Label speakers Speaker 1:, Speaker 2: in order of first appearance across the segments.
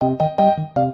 Speaker 1: Thank you.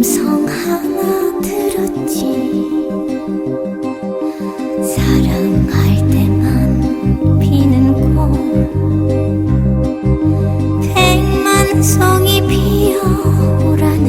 Speaker 1: 음성 하나 들었지. 사랑할 때만 피는 꽃. 백만 송이 피어오라는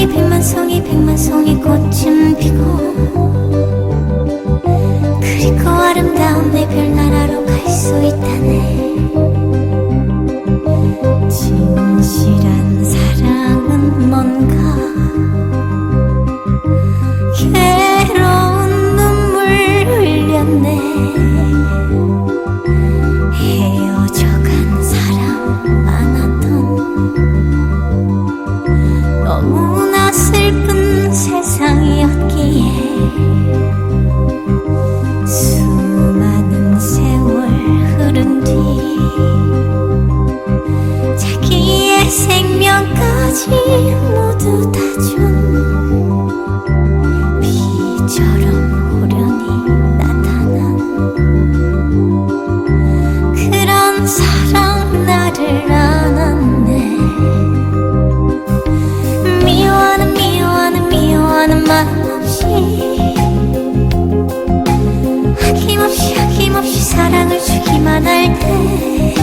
Speaker 1: 송이 백만 송이 백만 송이 꽃은 피고 그리고 아름다운 내 별나라로 갈 수 있다네. 진실한 사랑은 뭔가 생명까지 모두 다 준 비처럼 호련히 나타난 그런 사랑 나를 안았네. 미워하는 미워하는 미워하는 마음 없이 아낌없이 아낌없이 사랑을 주기만 할때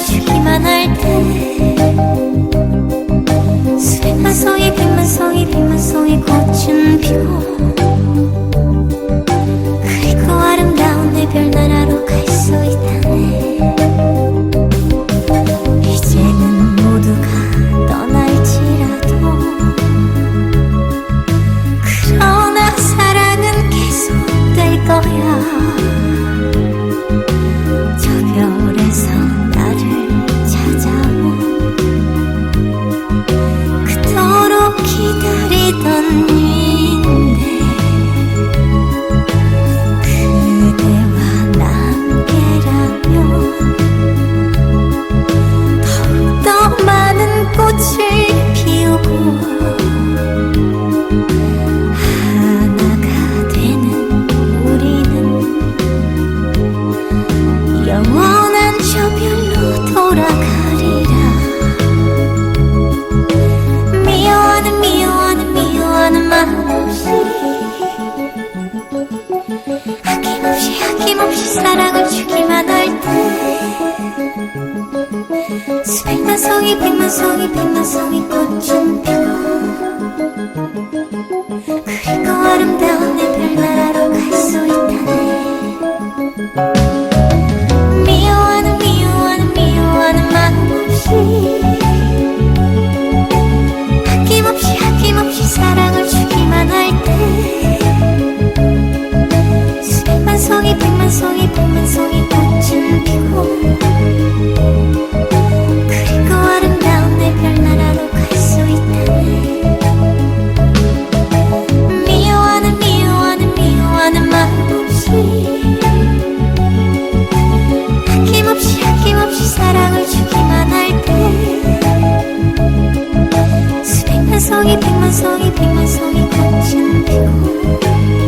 Speaker 1: 주기만 할 때. 수백만 송이 백만 송이 백만 송이 꽃은 피고 없이 아낌없이 사랑을 주기만 할 때. 수백만 송이 백만 송이 백만 송이 꽃은 피고 그리고 백만 송이 백만 송이 백만 송이 꽃은 피고